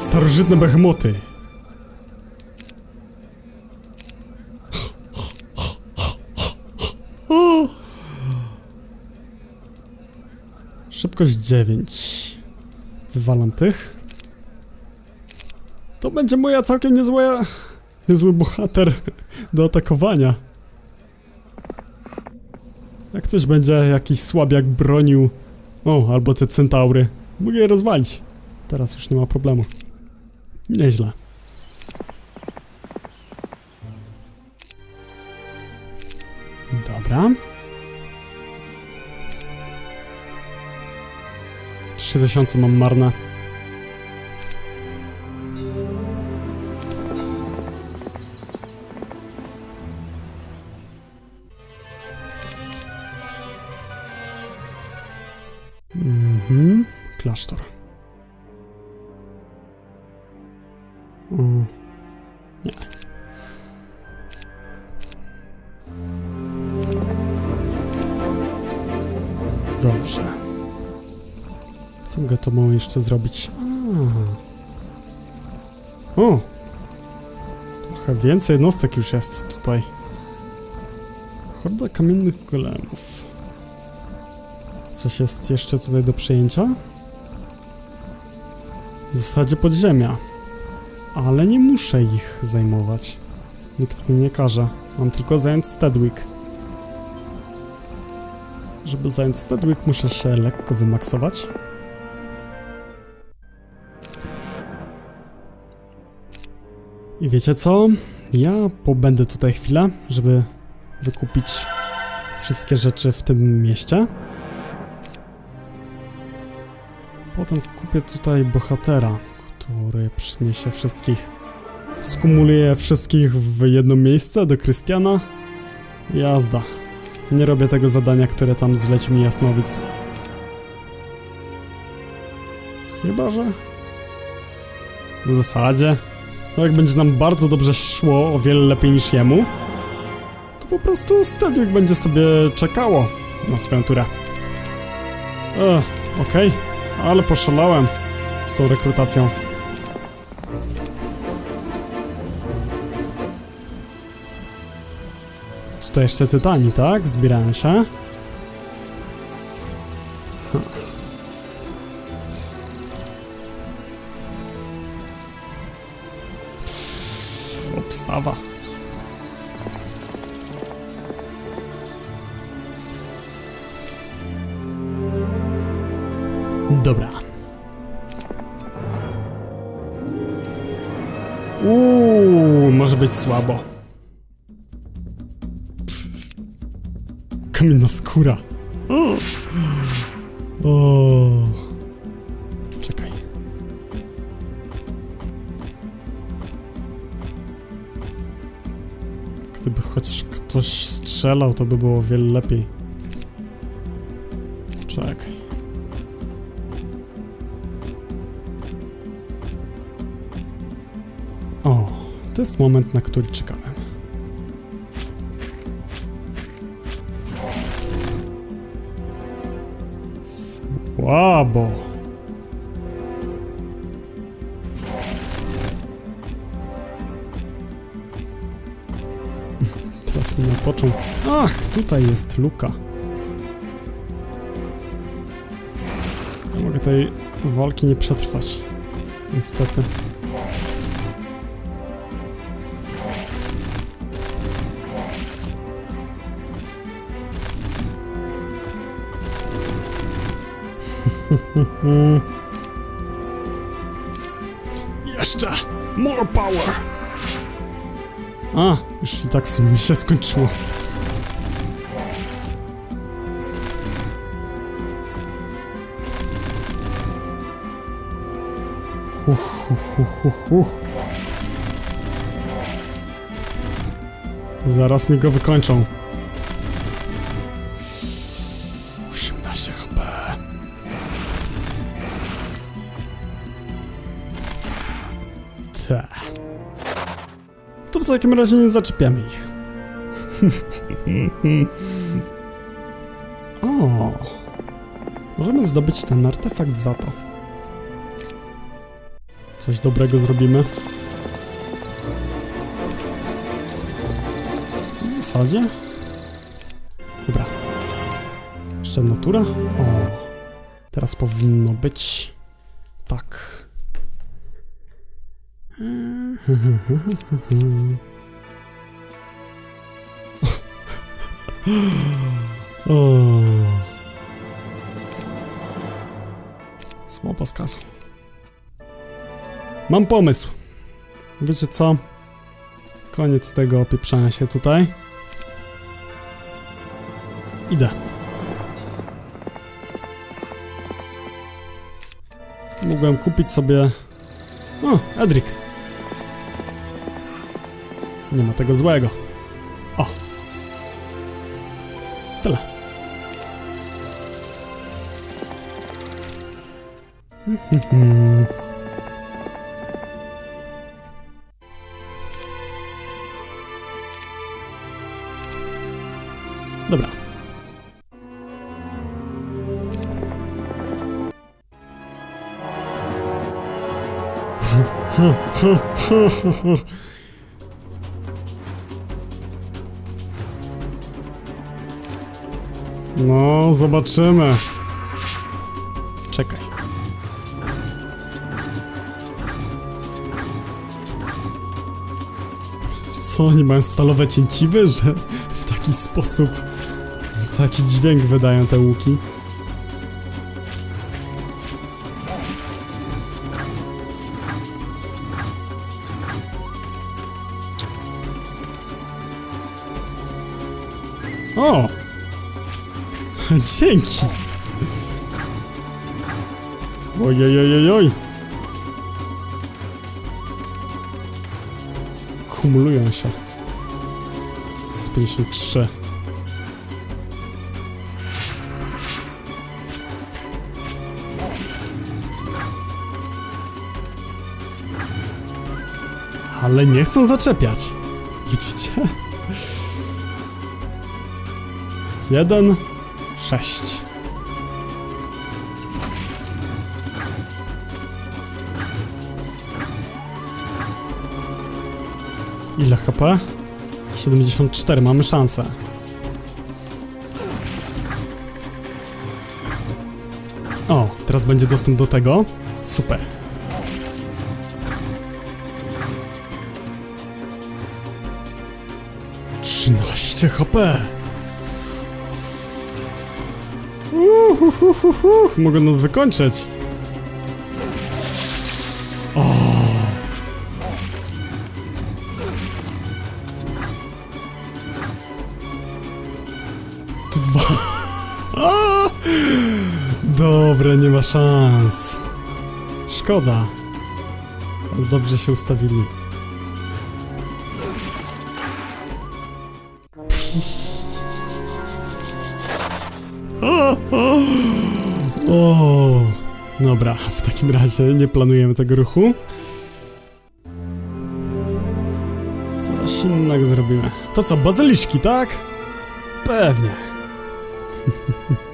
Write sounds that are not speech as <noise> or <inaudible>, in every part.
Starożytne behemoty. O! Szybkość 9. Wywalam tych. To będzie moja całkiem niezła... Niezły bohater do atakowania. Jak coś będzie jakiś słabiak bronił... O, albo te centaury. Mogę je rozwalić. Teraz już nie ma problemu. Nieźle. Dobra. 3000 mam marne. Mhm. Klasztor. Jeszcze zrobić? O! Trochę więcej jednostek już jest tutaj. Horda kamiennych golemów. Coś jest jeszcze tutaj do przejęcia? W zasadzie podziemia. Ale nie muszę ich zajmować. Nikt mi nie każe. Mam tylko zająć Stedwick. Żeby zająć Stedwick muszę się lekko wymaksować. I wiecie co? Ja pobędę tutaj chwilę, żeby wykupić wszystkie rzeczy w tym mieście. Potem kupię tutaj bohatera, który przyniesie wszystkich. Skumuluję wszystkich w jedno miejsce do Krystiana. Jazda. Nie robię tego zadania, które tam zleci mi Jasnowic. Chyba, że... W zasadzie... No jak będzie nam bardzo dobrze szło, o wiele lepiej niż jemu, to po prostu Stedwick będzie sobie czekało na swoją turę. Ech, okej. Ale poszalałem z tą rekrutacją. Tutaj jeszcze tytani, tak? Zbierają się. Słabo. Kamienna skóra. O. o. Czekaj. Gdyby chociaż ktoś strzelał, to by było wiele lepiej. Czekaj. To jest moment, na który czekałem. Słabo. <laughs> Teraz mnie natoczą. Ach, tutaj jest luka. Ja mogę tej walki nie przetrwać. Niestety. <laughs> Jeszcze! More power! A, już i tak mi się skończyło. Huch, huch, huch, huch. Zaraz mi go wykończą. Takim razie nie zaczepiamy ich. <laughs> o. Możemy zdobyć ten artefakt za to. Coś dobrego zrobimy. W zasadzie. Dobra. Jeszcze natura? O. Teraz powinno być. Tak. <laughs> Słowo z. Mam pomysł. Wiecie co? Koniec tego opieprzania się tutaj. Idę. Mógłbym kupić sobie... O, Edric. Nie ma tego złego. O. Tyle. Dobra. <laughs> No, zobaczymy. Czekaj. Co, oni mają stalowe cięciwy, że w taki sposób taki dźwięk wydają te łuki? Dzięki! Ojojojojoj! Kumulują się. 153. Ale nie chcą zaczepiać. Widzicie? Jeden, sześć. Ile HP? 74, mamy szansę. O, teraz będzie dostęp do tego. Super. Trzynaście HP. Uhuhuhuhu, mogę nas wykończyć. O. Dwa. <laughs> A! Dobre, nie ma szans. Szkoda. Ale dobrze się ustawili. O, o. Dobra, w takim razie nie planujemy tego ruchu. Coś innego zrobimy. To co, bazyliszki, tak? Pewnie. <laughs>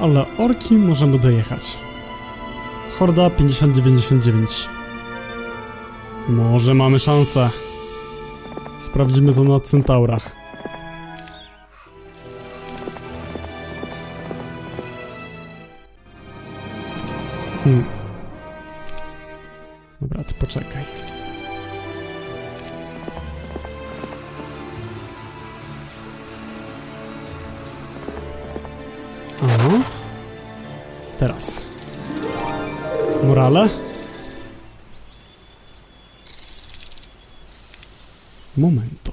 Ale orki możemy dojechać. Horda 5099. Może mamy szansę. Sprawdzimy to na centaurach. Teraz. Morale? Momento.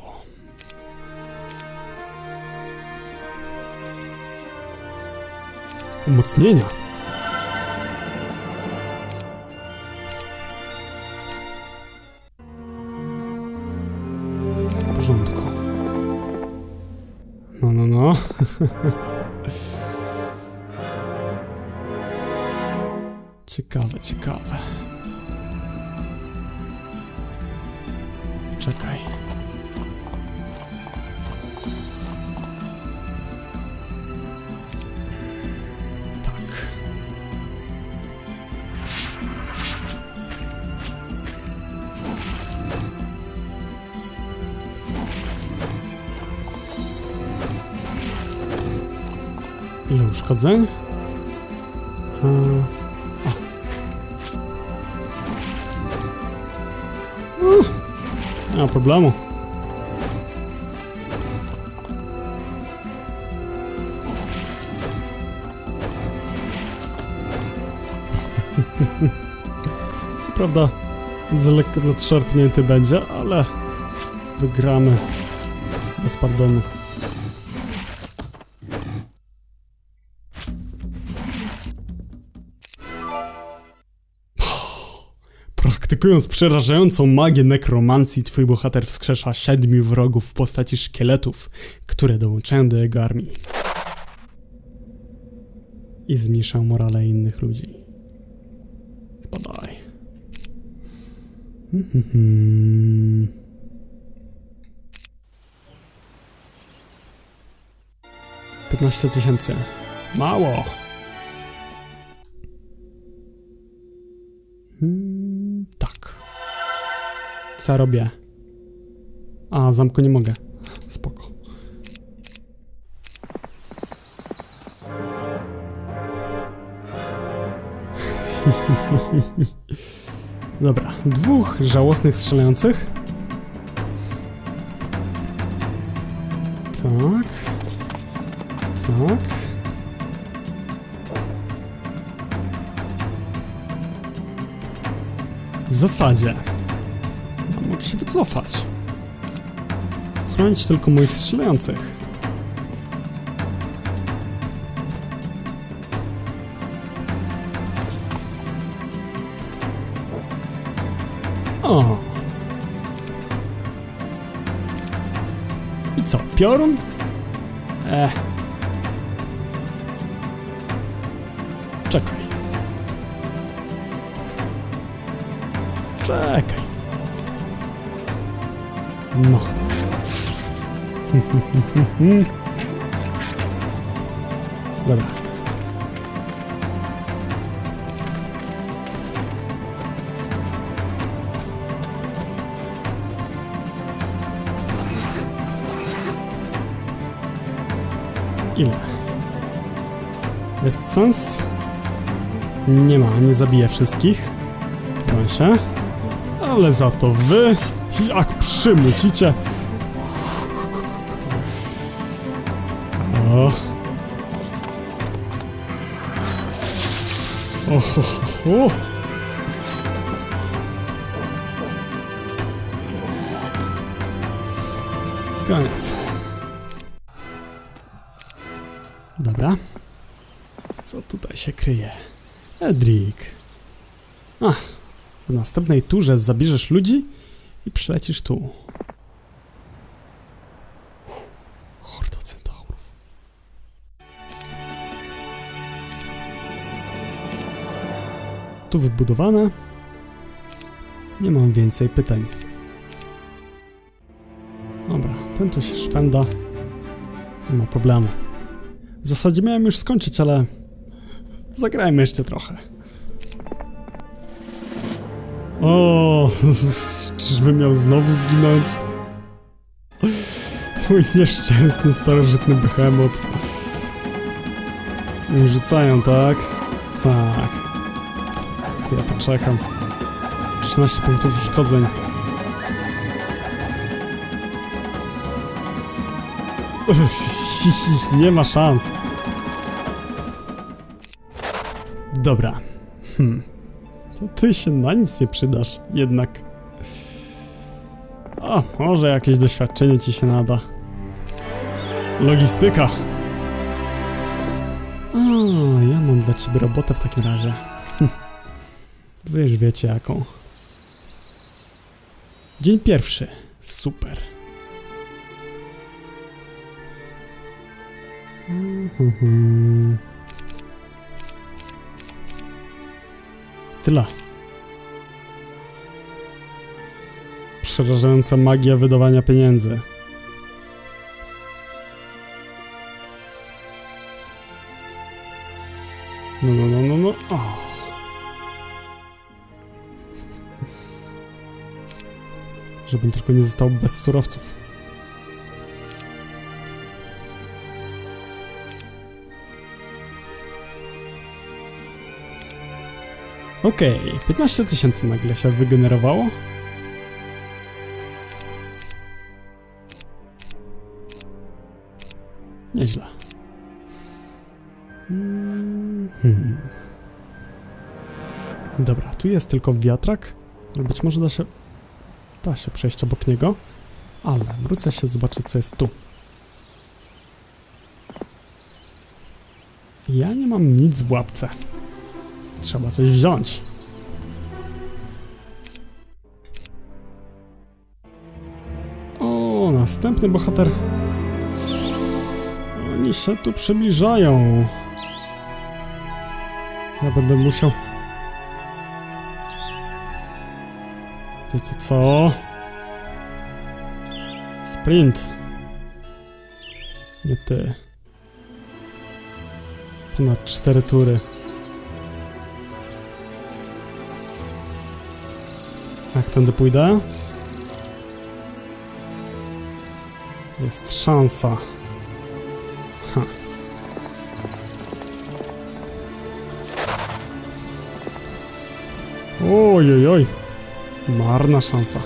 Umocnienia. Ciekawe, ciekawe. Czekaj. Tak. Ile uszkodzeń? Ma problemu. <laughs> Co prawda, z lekko nadszarpnięty będzie, ale wygramy bez pardonu. Praktykując przerażającą magię nekromancji, twój bohater wskrzesza siedmiu wrogów w postaci szkieletów, które dołączają do jego armii. I zmniejsza morale innych ludzi. Spadaj. Mhm. <laughs> Piętnaście tysięcy. Mało. Hmm. Co robię? A, zamku nie mogę. Spoko. <laughs> Dobra, dwóch żałosnych strzelających. Tak. Tak. W zasadzie. Się wycofać. Chronić tylko moich strzelających. O. I co, piorun? E. Dobra. Ile? Jest sens? Nie ma, nie zabiję wszystkich. Broń się. Ale za to wy, jak przymucicie. Koniec. Dobra. Co tutaj się kryje? Edrik. Ach, w następnej turze zabierzesz ludzi i przylecisz tu. Tu wybudowane. Nie mam więcej pytań. Dobra, ten tu się szwenda. Nie ma problemu. W zasadzie miałem już skończyć, ale zagrajmy jeszcze trochę. O, <laughs> czyżby miał znowu zginąć? Mój nieszczęsny, starożytny behemoth. Rzucają, tak? Tak. To ja poczekam. 13 punktów uszkodzeń. <laughs> Nie ma szans. Dobra. Hmm. To ty się na nic nie przydasz, jednak. A, może jakieś doświadczenie ci się nada. Logistyka. A, ja mam dla ciebie robotę w takim razie. Hm. <laughs> Wy wiecie jaką. Dzień pierwszy. Super. Tyle. Przerażająca magia wydawania pieniędzy. No, no, no, no, no. O. Żebym tylko nie został bez surowców. Okej, okay, 15 tysięcy nagle się wygenerowało. Nieźle. Hmm. Dobra, tu jest tylko wiatrak. Być może da się Da się przejść obok niego, ale wrócę się zobaczyć co jest tu. Ja nie mam nic w łapce. Trzeba coś wziąć. O, następny bohater. Oni się tu przybliżają. Ja będę musiał. Wiecie co? Sprint. Nie ty. Ponad cztery tury. Jak tędy pójdę? Jest szansa. Ha. Oj, oj, oj. Marna szansa.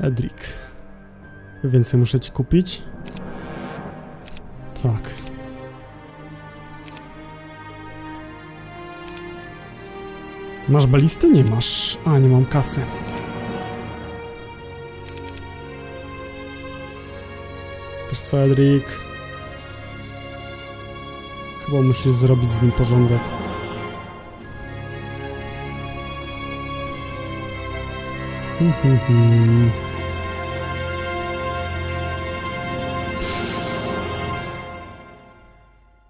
Edrik. Więcej muszę ci kupić? Tak. Masz balisty? Nie masz. A, nie mam kasy. Wiesz co, Edrik? Chyba musisz zrobić z nim porządek.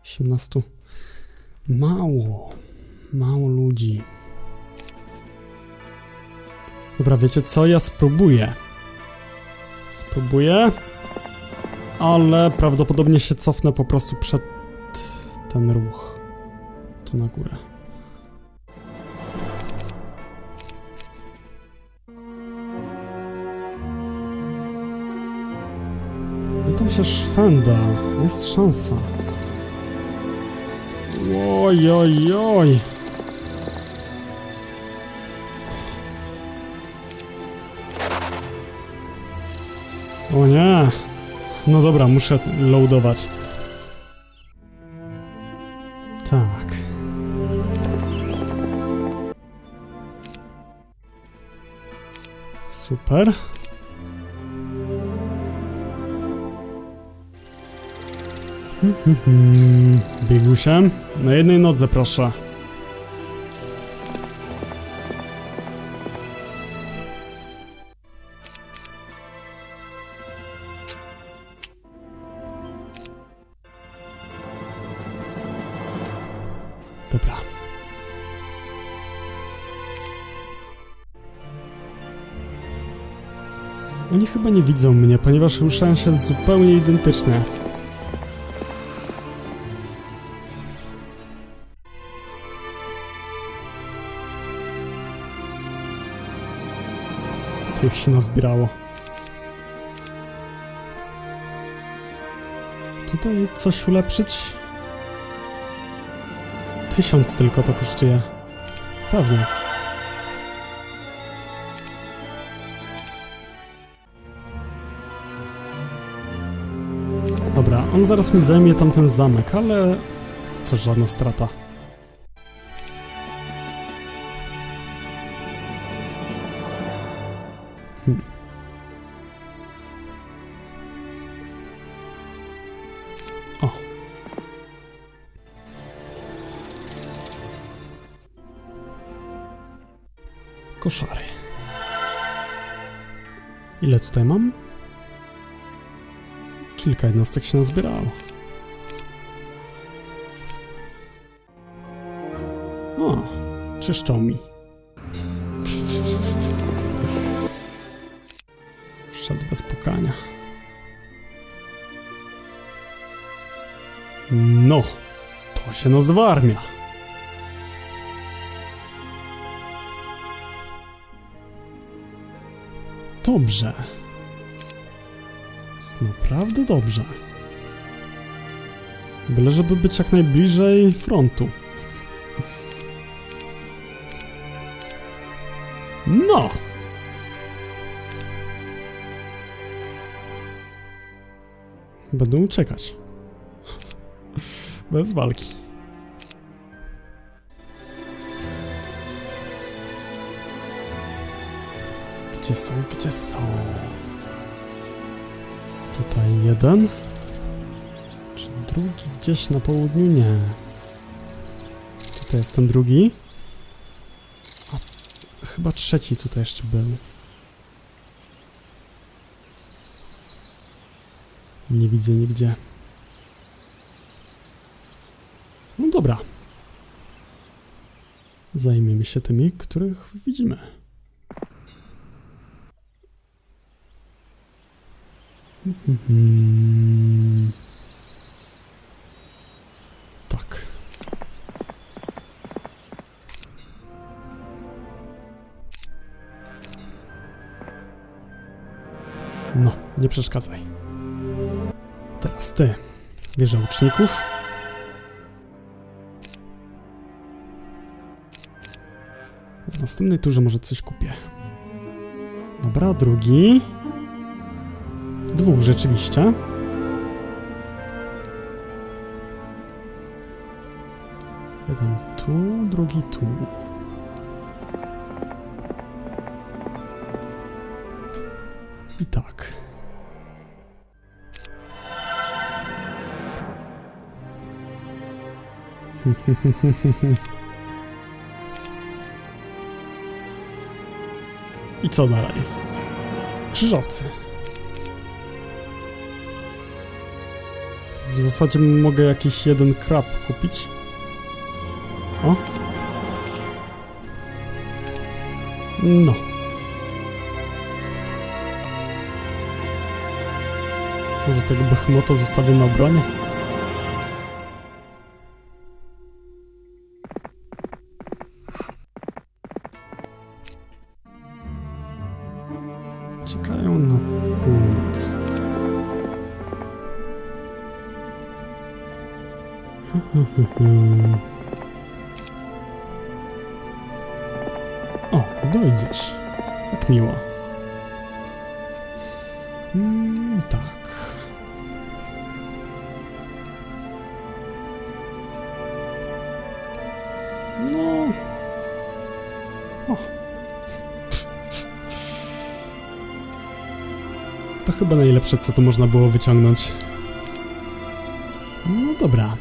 18. Mało. Mało ludzi. Dobra, wiecie co? Ja spróbuję. Spróbuję. Ale prawdopodobnie się cofnę po prostu przed ten ruch. Tu na górę. Się szwenda. Jest szansa. Oj, oj, oj. O nie. No dobra, muszę loadować. Tak. Super. <laughs> Biegusiem? Na jednej nodze, proszę. Oni chyba nie widzą mnie, ponieważ ruszają się zupełnie identycznie. Tych się nazbierało. Tutaj coś ulepszyć? Tysiąc tylko to kosztuje. Pewnie. Dobra, on zaraz mi zajmie tamten zamek, ale... Co żadna strata. Ile tutaj mam? Kilka jednostek się nazbierało. O, czyszczą mi. Szedł bez pukania. No, to się nazywa armia. dobrze. Jest naprawdę dobrze. Byle, żeby być jak najbliżej frontu. No! Będą uciekać. Bez walki. Gdzie są? Gdzie są? Tutaj jeden. Czy drugi gdzieś na południu? Nie. Tutaj jest ten drugi. A chyba trzeci tutaj jeszcze był. Nie widzę nigdzie. No dobra. Zajmiemy się tymi, których widzimy. Tak. No, nie przeszkadzaj. Teraz ty. Wieża łuczników. W następnej turze może coś kupię. Dobra, drugi. Dwóch rzeczywiście. Jeden tu, drugi tu. I tak. <laughs> I co dalej? Krzyżowcy. W zasadzie mogę jakiś jeden krab kupić. O. No. Może tego behemota zostawię na obronie? O, dojdziesz. Jak miło. Mm, tak. No. O. To chyba najlepsze, co tu można było wyciągnąć. No dobra.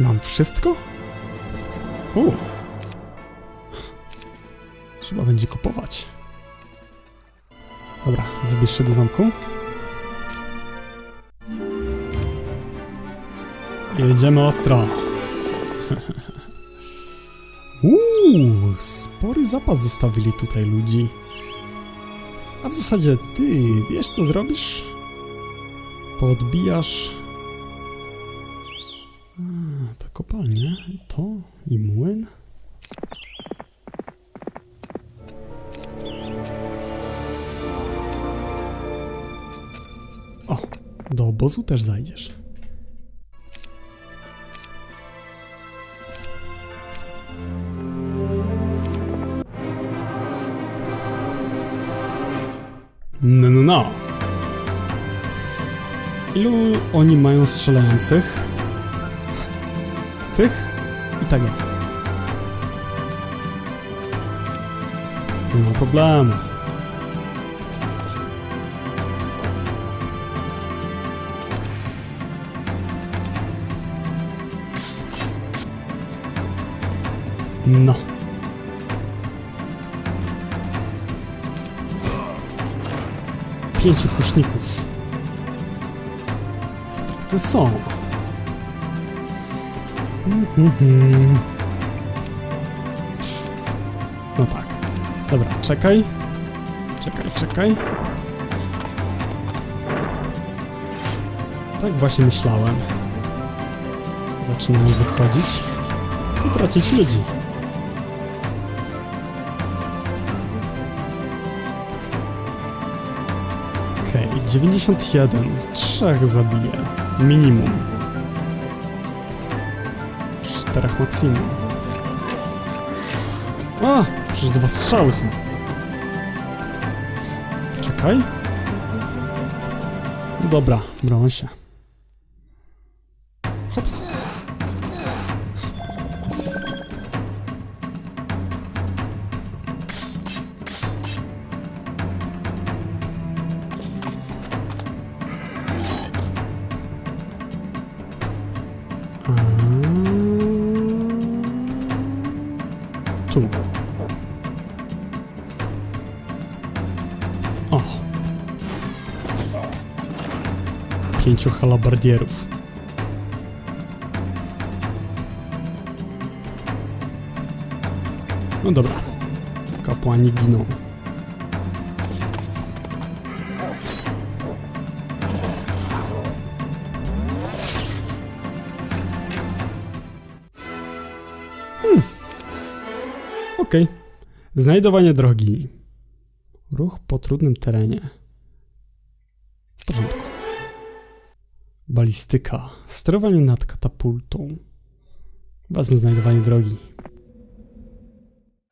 Mam wszystko? U. Trzeba będzie kupować. Dobra, wybierz się do zamku. Jedziemy ostro. <laughs> Uuu, spory zapas zostawili tutaj ludzi. A w zasadzie ty wiesz co zrobisz? Podbijasz to i młyn. O, do obozu też zajdziesz. No, no, no. Ilu oni mają strzelających? Tych i tego. Nie ma problemu. No. Pięciu kuszników. Straty są. No tak. Dobra, czekaj. Czekaj, czekaj. Tak właśnie myślałem. Zaczynają wychodzić i tracić ludzi. Okej, 91. Trzech zabije. Minimum. Maksimum. A! Przecież dwa strzały są. Czekaj. Dobra, broń się. Hops. Tu. O. Pięciu halabardierów. No dobra. Kapłani giną. Okej. Znajdowanie drogi. Ruch po trudnym terenie. W porządku. Balistyka. Sterowanie nad katapultą. Wezmę znajdowanie drogi.